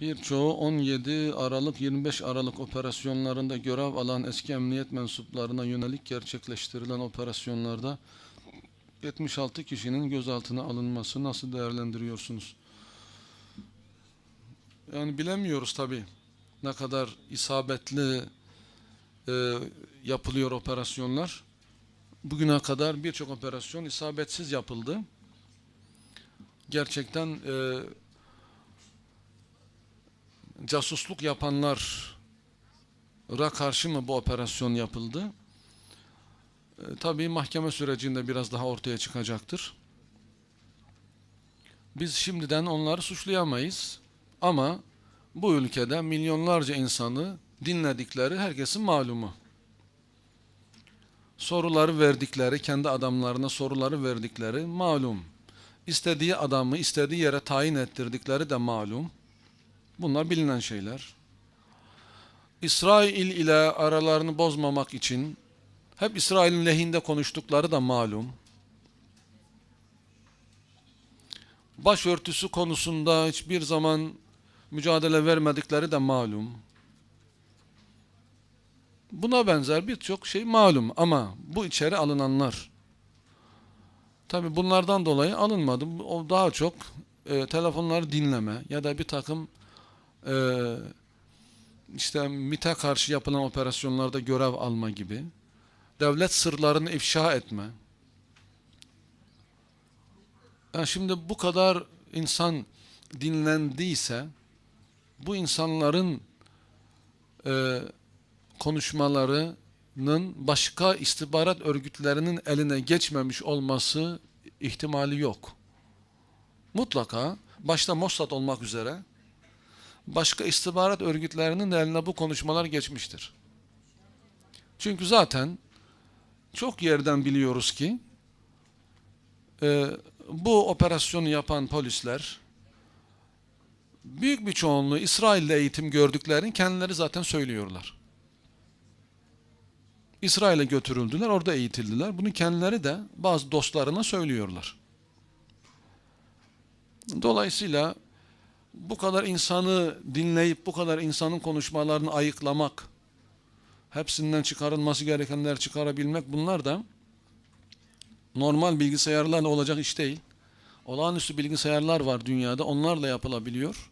Birçoğu 17 Aralık 25 Aralık operasyonlarında görev alan eski emniyet mensuplarına yönelik gerçekleştirilen operasyonlarda 76 kişinin gözaltına alınması nasıl değerlendiriyorsunuz? Yani bilemiyoruz tabi ne kadar isabetli e, yapılıyor operasyonlar. Bugüne kadar birçok operasyon isabetsiz yapıldı. Gerçekten e, casusluk yapanlara karşı mı bu operasyon yapıldı? E, tabii mahkeme sürecinde biraz daha ortaya çıkacaktır. Biz şimdiden onları suçlayamayız ama bu ülkede milyonlarca insanı dinledikleri herkesin malumu. Soruları verdikleri, kendi adamlarına soruları verdikleri malum. İstediği adamı istediği yere tayin ettirdikleri de malum. Bunlar bilinen şeyler. İsrail ile aralarını bozmamak için hep İsrail'in lehinde konuştukları da malum. Başörtüsü konusunda hiçbir zaman mücadele vermedikleri de malum. Buna benzer birçok şey malum ama bu içeri alınanlar tabi bunlardan dolayı alınmadı. O daha çok e, telefonları dinleme ya da bir takım e, işte MİT'e karşı yapılan operasyonlarda görev alma gibi devlet sırlarını ifşa etme. Yani şimdi bu kadar insan dinlendiyse bu insanların e, konuşmalarının başka istihbarat örgütlerinin eline geçmemiş olması ihtimali yok. Mutlaka başta Mossad olmak üzere başka istihbarat örgütlerinin eline bu konuşmalar geçmiştir. Çünkü zaten çok yerden biliyoruz ki e, bu operasyonu yapan polisler büyük bir çoğunluğu İsrail'de eğitim gördüklerini kendileri zaten söylüyorlar. İsrail'e götürüldüler, orada eğitildiler. Bunu kendileri de bazı dostlarına söylüyorlar. Dolayısıyla bu kadar insanı dinleyip bu kadar insanın konuşmalarını ayıklamak, hepsinden çıkarılması gerekenler çıkarabilmek bunlar da normal bilgisayarlarla olacak iş değil. Olağanüstü bilgisayarlar var dünyada, onlarla yapılabiliyor.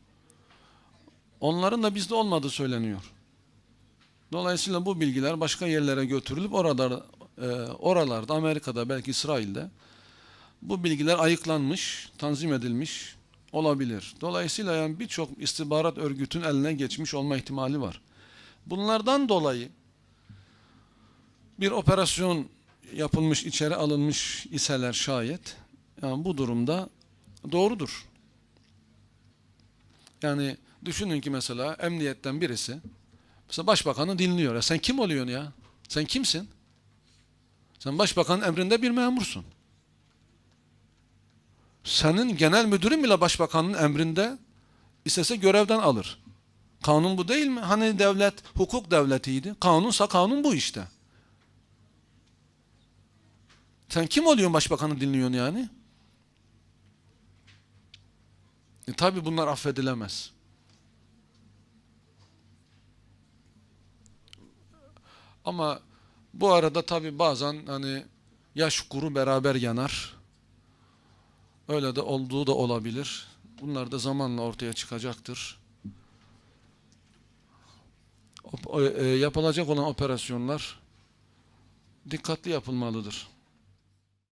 Onların da bizde olmadığı söyleniyor. Dolayısıyla bu bilgiler başka yerlere götürülüp orada e, oralarda Amerika'da belki İsrail'de bu bilgiler ayıklanmış, tanzim edilmiş olabilir. Dolayısıyla yani birçok istihbarat örgütün eline geçmiş olma ihtimali var. Bunlardan dolayı bir operasyon yapılmış, içeri alınmış iseler şayet yani bu durumda doğrudur. Yani düşünün ki mesela emniyetten birisi mesela başbakanı dinliyor. Ya sen kim oluyorsun ya? Sen kimsin? Sen başbakanın emrinde bir memursun. Senin genel müdürün bile başbakanın emrinde istese görevden alır. Kanun bu değil mi? Hani devlet hukuk devletiydi. Kanunsa kanun bu işte. Sen kim oluyorsun başbakanı dinliyorsun yani? E tabi bunlar affedilemez. Ama bu arada tabi bazen hani yaş kuru beraber yanar. Öyle de olduğu da olabilir. Bunlar da zamanla ortaya çıkacaktır. O, e, yapılacak olan operasyonlar dikkatli yapılmalıdır.